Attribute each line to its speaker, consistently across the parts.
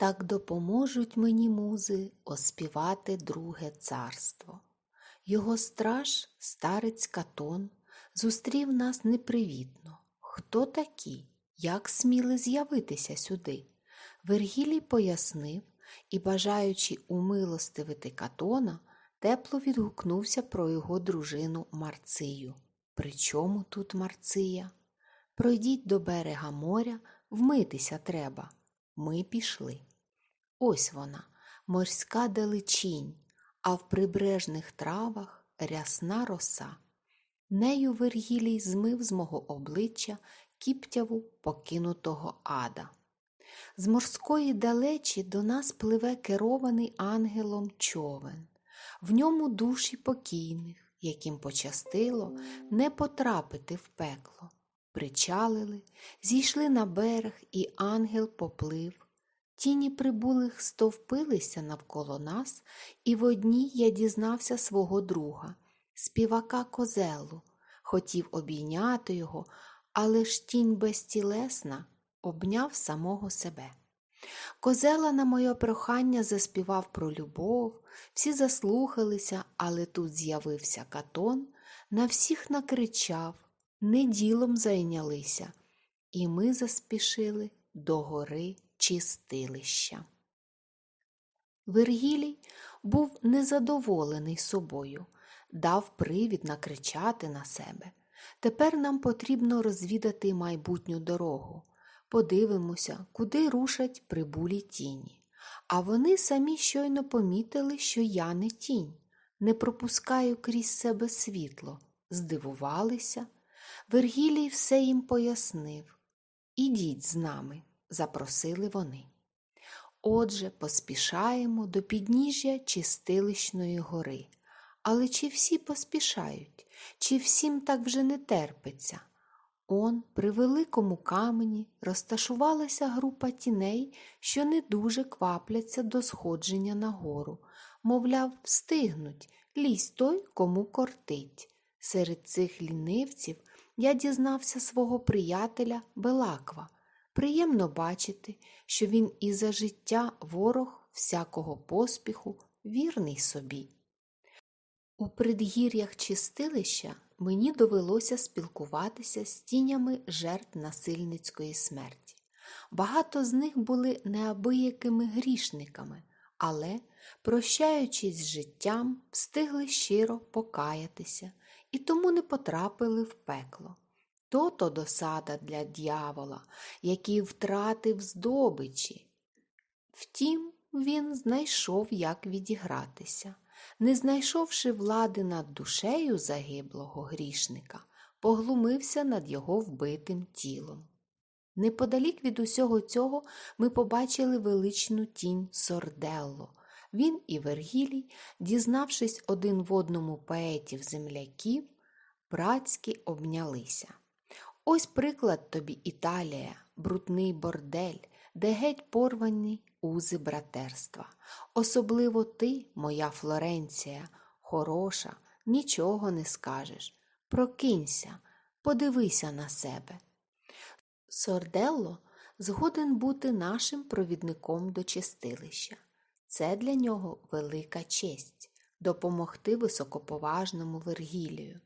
Speaker 1: Так допоможуть мені музи оспівати друге царство. Його страж, старець Катон, зустрів нас непривітно. Хто такі? Як сміли з'явитися сюди? Вергілій пояснив і, бажаючи умилостивити Катона, тепло відгукнувся про його дружину Марцию. Причому тут Марция? Пройдіть до берега моря, вмитися треба. Ми пішли. Ось вона, морська далечінь, а в прибережних травах рясна роса. Нею Вергілій змив з мого обличчя кіптяву покинутого ада. З морської далечі до нас пливе керований ангелом човен, в ньому душі покійних, яким пощастило не потрапити в пекло. Причалили, зійшли на берег, і ангел поплив. Тіні прибулих стовпилися навколо нас, і в одній я дізнався свого друга, співака козелу, хотів обійняти його, але ж тінь безтілесна обняв самого себе. Козела на моє прохання заспівав про любов, всі заслухалися, але тут з'явився катон, на всіх накричав, не ділом зайнялися, і ми заспішили до гори чистилища. Вергілій був незадоволений собою, дав привід накричати на себе. Тепер нам потрібно розвідати майбутню дорогу. Подивимося, куди рушать прибулі тіні. А вони самі щойно помітили, що я не тінь, не пропускаю крізь себе світло, здивувалися. Вергілій все їм пояснив. Ідіть з нами, запросили вони. Отже, поспішаємо до підніжжя Чистилищної гори. Але чи всі поспішають, чи всім так вже не терпиться? Он, при великому камені, розташувалася група тіней, що не дуже квапляться до сходження на гору. Мовляв, встигнуть, лізь той, кому кортить. Серед цих лінивців я дізнався свого приятеля Белаква. Приємно бачити, що він і за життя ворог всякого поспіху вірний собі. У предгір'ях чистилища мені довелося спілкуватися з тінями жертв насильницької смерті. Багато з них були неабиякими грішниками, але, прощаючись з життям, встигли щиро покаятися і тому не потрапили в пекло. То-то досада для дьявола, який втратив здобичі. Втім, він знайшов, як відігратися. Не знайшовши влади над душею загиблого грішника, поглумився над його вбитим тілом. Неподалік від усього цього ми побачили величну тінь Сорделло. Він і Вергілій, дізнавшись один в одному поетів земляків, братськи обнялися. Ось приклад тобі Італія, брудний бордель, де геть порвані узи братерства. Особливо ти, моя Флоренція, хороша, нічого не скажеш. Прокинься, подивися на себе. Сорделло згоден бути нашим провідником до чистилища. Це для нього велика честь допомогти високоповажному Вергілію.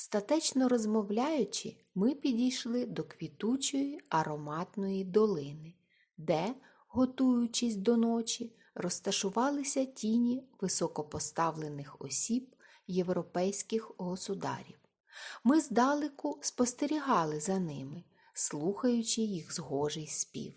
Speaker 1: Статечно розмовляючи, ми підійшли до квітучої ароматної долини, де, готуючись до ночі, розташувалися тіні високопоставлених осіб європейських государів. Ми здалеку спостерігали за ними, слухаючи їх згожий спів.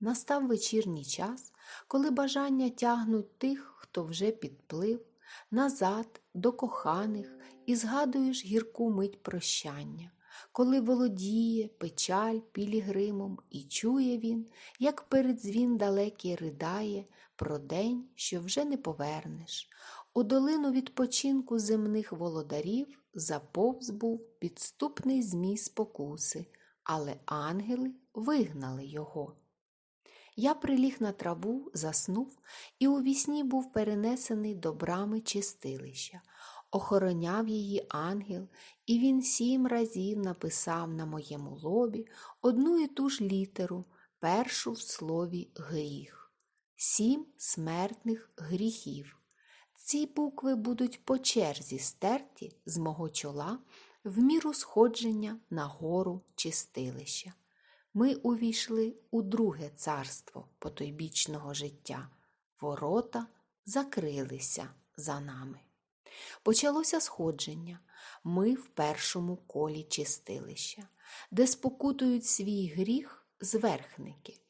Speaker 1: Настав вечірній час, коли бажання тягнуть тих, хто вже підплив, назад до коханих і згадуєш гірку мить прощання, коли володіє печаль пілігримом, і чує він, як передзвін далекий ридає про день, що вже не повернеш. У долину відпочинку земних володарів заповз був підступний змій спокуси, але ангели вигнали його. Я приліг на траву, заснув і у вісні був перенесений до брами чистилища. Охороняв її ангел, і він сім разів написав на моєму лобі одну і ту ж літеру, першу в слові гріх. сім смертних гріхів. Ці букви будуть по черзі стерті з мого чола в міру сходження на гору чистилища. Ми увійшли у друге царство потойбічного життя. Ворота закрилися за нами. Почалося сходження. Ми в першому колі чистилища, де спокутують свій гріх зверхники.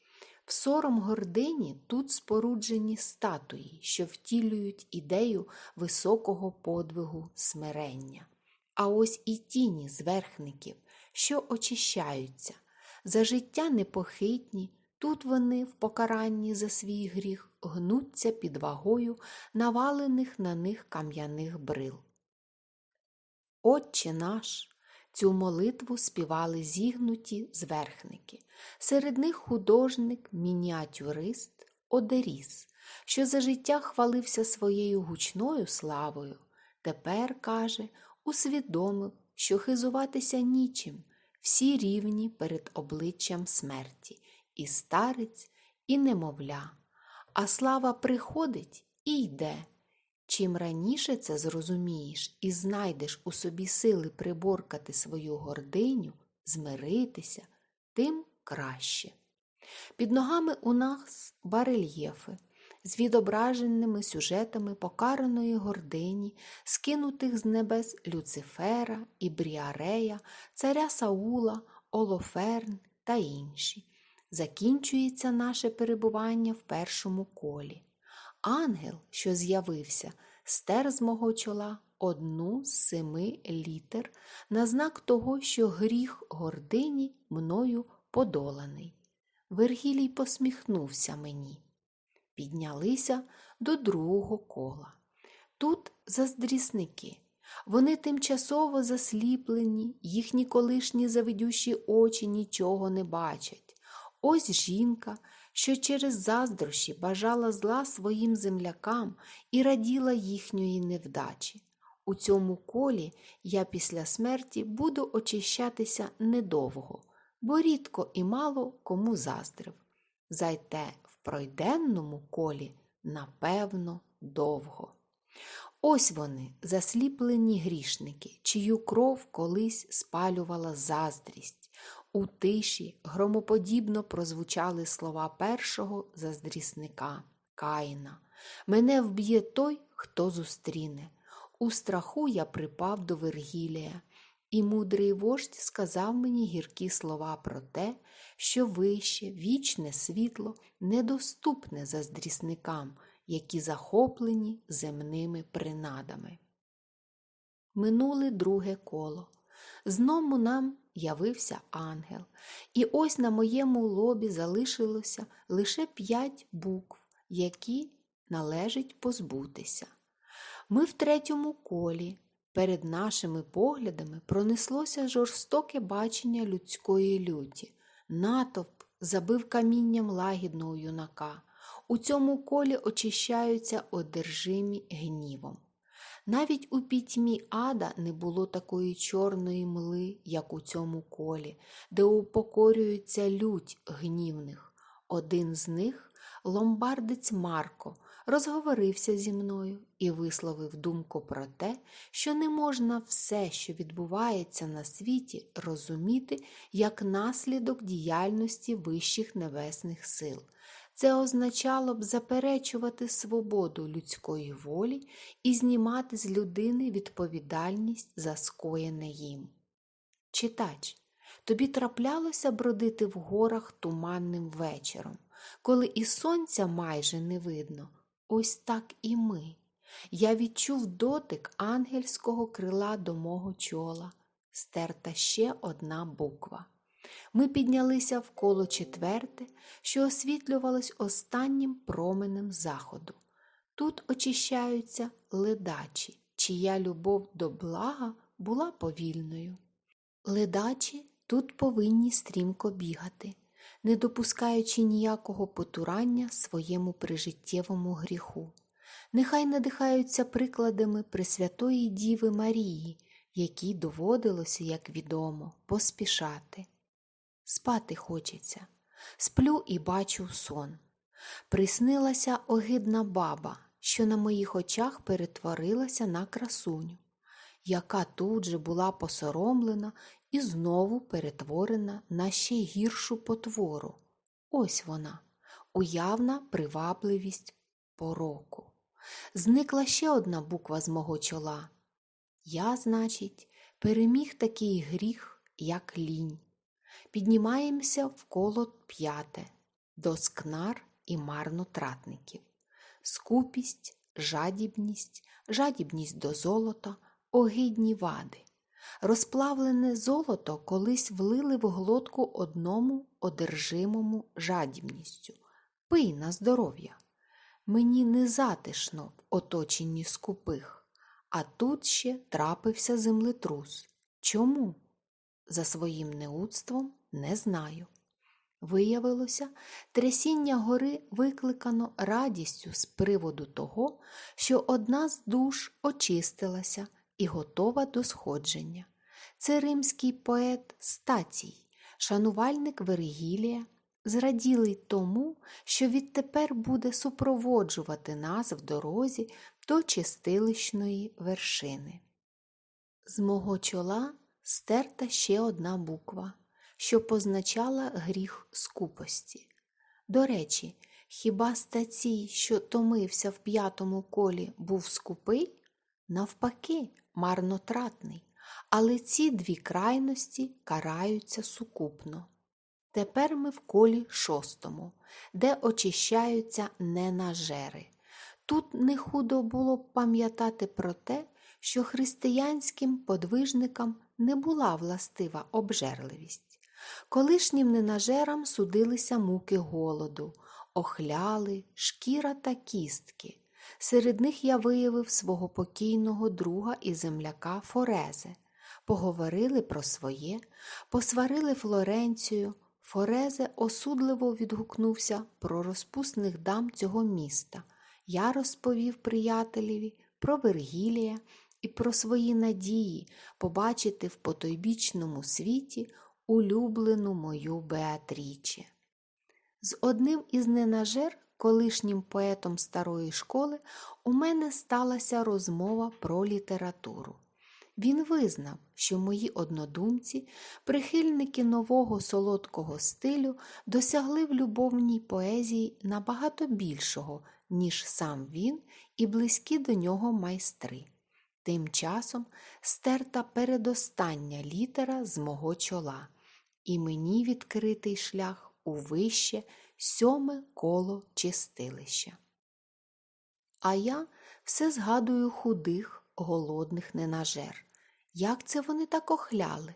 Speaker 1: В сором гордині тут споруджені статуї, що втілюють ідею високого подвигу смирення. А ось і тіні зверхників, що очищаються. За життя непохитні, тут вони в покаранні за свій гріх гнуться під вагою навалених на них кам'яних брил. Отче наш, цю молитву співали зігнуті зверхники, серед них художник, мініатюрист, одеріс, що за життя хвалився своєю гучною славою. Тепер, каже, усвідомив, що хизуватися нічим, всі рівні перед обличчям смерті, і старець, і немовля. А слава приходить і йде. Чим раніше це зрозумієш і знайдеш у собі сили приборкати свою гординю, змиритися, тим краще. Під ногами у нас барельєфи з відображеними сюжетами покараної гордині, скинутих з небес Люцифера і Бріарея, царя Саула, Олоферн та інші. Закінчується наше перебування в першому колі. Ангел, що з'явився, стер з мого чола одну з семи літер на знак того, що гріх гордині мною подоланий. Вергілій посміхнувся мені. Піднялися до другого кола. Тут заздрісники. Вони тимчасово засліплені, їхні колишні завидющі очі нічого не бачать. Ось жінка, що через заздрощі бажала зла своїм землякам і раділа їхньої невдачі. У цьому колі я після смерті буду очищатися недовго, бо рідко і мало кому заздрив. Зайте в пройденному колі, напевно, довго. Ось вони, засліплені грішники, чию кров колись спалювала заздрість. У тиші громоподібно прозвучали слова першого заздрісника Каїна. Мене вб'є той, хто зустріне. У страху я припав до Вергілія, і мудрий вождь сказав мені гіркі слова про те, що вище вічне світло недоступне заздрісникам, які захоплені земними принадами. Минуле друге коло. Знову нам явився ангел, і ось на моєму лобі залишилося лише п'ять букв, які належить позбутися. Ми в третьому колі. Перед нашими поглядами пронеслося жорстоке бачення людської люті. Натовп забив камінням лагідного юнака. У цьому колі очищаються одержимі гнівом. Навіть у пітьмі ада не було такої чорної мли, як у цьому колі, де упокорюється лють гнівних. Один з них, ломбардець Марко, розговорився зі мною і висловив думку про те, що не можна все, що відбувається на світі, розуміти як наслідок діяльності вищих небесних сил. Це означало б заперечувати свободу людської волі і знімати з людини відповідальність за скоєне їм. Читач, тобі траплялося бродити в горах туманним вечором, коли і сонця майже не видно. Ось так і ми. Я відчув дотик ангельського крила до мого чола, стерта ще одна буква. Ми піднялися в коло четверте, що освітлювалось останнім променем заходу. Тут очищаються ледачі, чия любов до блага була повільною. Ледачі тут повинні стрімко бігати, не допускаючи ніякого потурання своєму прижиттєвому гріху. Нехай надихаються прикладами Пресвятої Діви Марії, якій доводилося, як відомо, поспішати. Спати хочеться, сплю і бачу сон. приснилася огидна баба, що на моїх очах перетворилася на красуню, яка тут же була посоромлена і знову перетворена на ще гіршу потвору. Ось вона, уявна привабливість пороку. Зникла ще одна буква з мого чола. Я, значить, переміг такий гріх, як лінь. Піднімаємося в коло п'яте, до скнар і марнотратників. Скупість, жадібність, жадібність до золота, огидні вади. Розплавлене золото колись влили в глотку одному одержимому жадібністю. Пий на здоров'я. Мені не затишно в оточенні скупих, а тут ще трапився землетрус. Чому? За своїм неудством не знаю. Виявилося, трясіння гори викликано радістю з приводу того, що одна з душ очистилася і готова до сходження. Це римський поет Стацій, шанувальник Вергілія, зраділий тому, що відтепер буде супроводжувати нас в дорозі до чистилищної вершини. З мого чола стерта ще одна буква, що позначала гріх скупості. До речі, хіба стацій, що томився в п'ятому колі, був скупий? Навпаки, марнотратний, але ці дві крайності караються сукупно. Тепер ми в колі шостому, де очищаються ненажери. Тут не худо було б пам'ятати про те, що християнським подвижникам не була властива обжерливість. Колишнім ненажерам судилися муки голоду, охляли, шкіра та кістки. Серед них я виявив свого покійного друга і земляка Форезе. Поговорили про своє, посварили Флоренцію. Форезе осудливо відгукнувся про розпусних дам цього міста. Я розповів приятелеві про Вергілія і про свої надії побачити в потойбічному світі улюблену мою Беатріче. З одним із ненажер, колишнім поетом старої школи, у мене сталася розмова про літературу. Він визнав, що мої однодумці, прихильники нового солодкого стилю, досягли в любовній поезії набагато більшого, ніж сам він і близькі до нього майстри. Тим часом стерта передостання літера з мого чола, і мені відкритий шлях у вище сьоме коло чистилища. А я все згадую худих, голодних ненажер. Як це вони так охляли?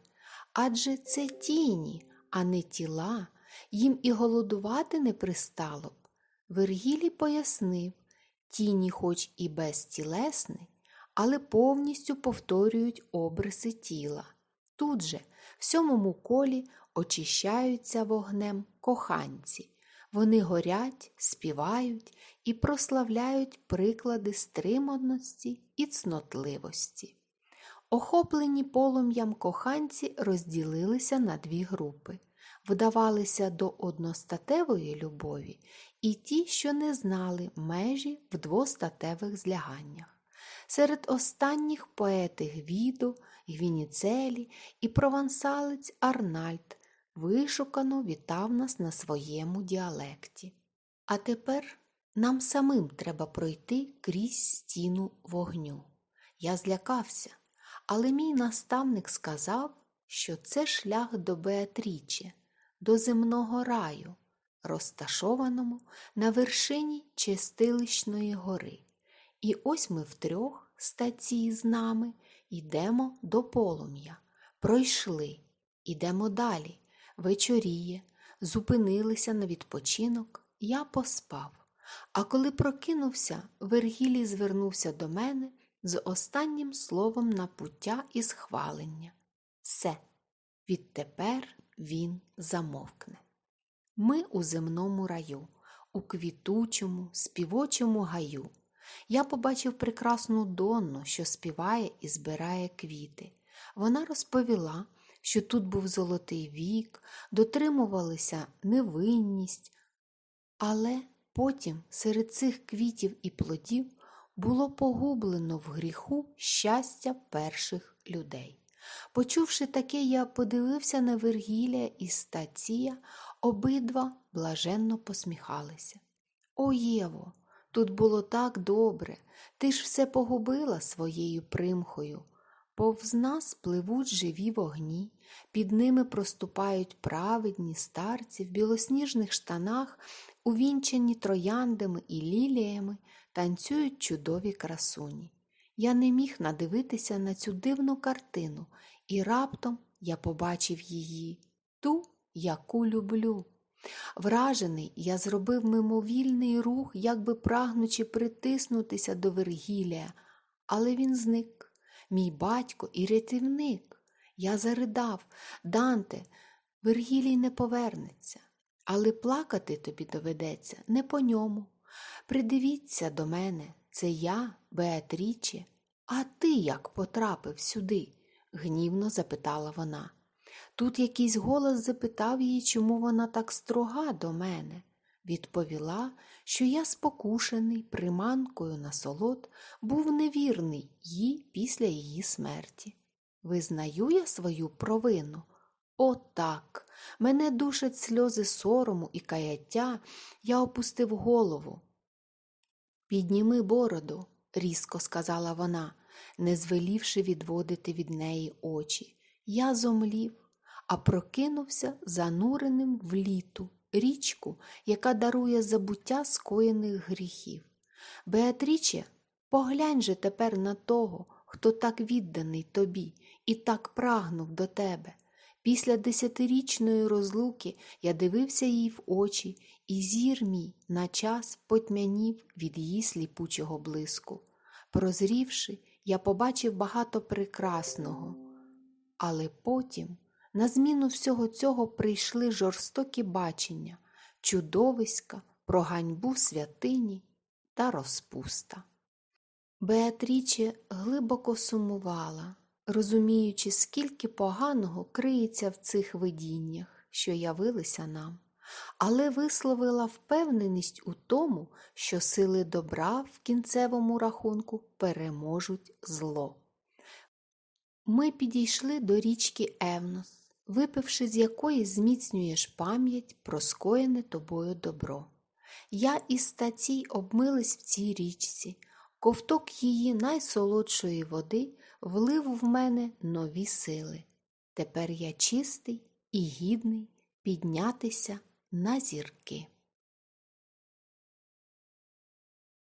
Speaker 1: Адже це тіні, а не тіла, їм і голодувати не пристало б. Вергілій пояснив тіні, хоч і безтілесні, але повністю повторюють обриси тіла. Тут же, в сьомому колі, очищаються вогнем коханці. Вони горять, співають і прославляють приклади стриманості і цнотливості. Охоплені полум'ям коханці розділилися на дві групи, вдавалися до одностатевої любові і ті, що не знали межі в двостатевих зляганнях. Серед останніх поети Гвіду, Гвініцелі і провансалець Арнальд вишукано вітав нас на своєму діалекті. А тепер нам самим треба пройти крізь стіну вогню. Я злякався, але мій наставник сказав, що це шлях до Беатріче, до земного раю, розташованому на вершині Чистилищної гори. І ось ми втрьох, стації з нами, йдемо до полум'я. Пройшли, ідемо далі. Вечоріє, зупинилися на відпочинок, я поспав. А коли прокинувся, Вергілій звернувся до мене з останнім словом напуття і схвалення. Все, відтепер він замовкне. Ми у земному раю, у квітучому, співочому гаю. Я побачив прекрасну Донну, що співає і збирає квіти. Вона розповіла, що тут був золотий вік, дотримувалися невинність, але Потім серед цих квітів і плодів було погублено в гріху щастя перших людей. Почувши таке, я подивився на Вергілія і Стація, обидва блаженно посміхалися. О, Єво, тут було так добре, ти ж все погубила своєю примхою. Повз нас пливуть живі вогні, під ними проступають праведні старці в білосніжних штанах, увінчані трояндами і ліліями, танцюють чудові красуні. Я не міг надивитися на цю дивну картину, і раптом я побачив її, ту, яку люблю. Вражений, я зробив мимовільний рух, якби прагнучи притиснутися до Вергілія, але він зник. Мій батько і рятівник. Я заридав, Данте, Вергілій не повернеться, але плакати тобі доведеться не по ньому. Придивіться до мене, це я, Беатріче. А ти як потрапив сюди? гнівно запитала вона. Тут якийсь голос запитав її, чому вона так строга до мене. Відповіла, що я спокушений приманкою на солод, був невірний їй після її смерті. Визнаю я свою провину. О, так! Мене душать сльози сорому і каяття, я опустив голову. Підніми бороду, різко сказала вона, не звелівши відводити від неї очі. Я зомлів, а прокинувся зануреним в літу, річку, яка дарує забуття скоєних гріхів. Беатріче, поглянь же тепер на того, хто так відданий тобі і так прагнув до тебе. Після десятирічної розлуки я дивився їй в очі, і зір мій на час потьмянів від її сліпучого блиску. Прозрівши, я побачив багато прекрасного. Але потім, на зміну всього цього, прийшли жорстокі бачення, чудовиська, про ганьбу святині та розпуста. Беатріче глибоко сумувала, розуміючи, скільки поганого криється в цих видіннях, що явилися нам, але висловила впевненість у тому, що сили добра в кінцевому рахунку переможуть зло. Ми підійшли до річки Евнос, випивши з якої зміцнюєш пам'ять про скоєне тобою добро. Я і статій обмились в цій річці, ковток її найсолодшої води влив в мене нові сили. Тепер я чистий і гідний піднятися на зірки.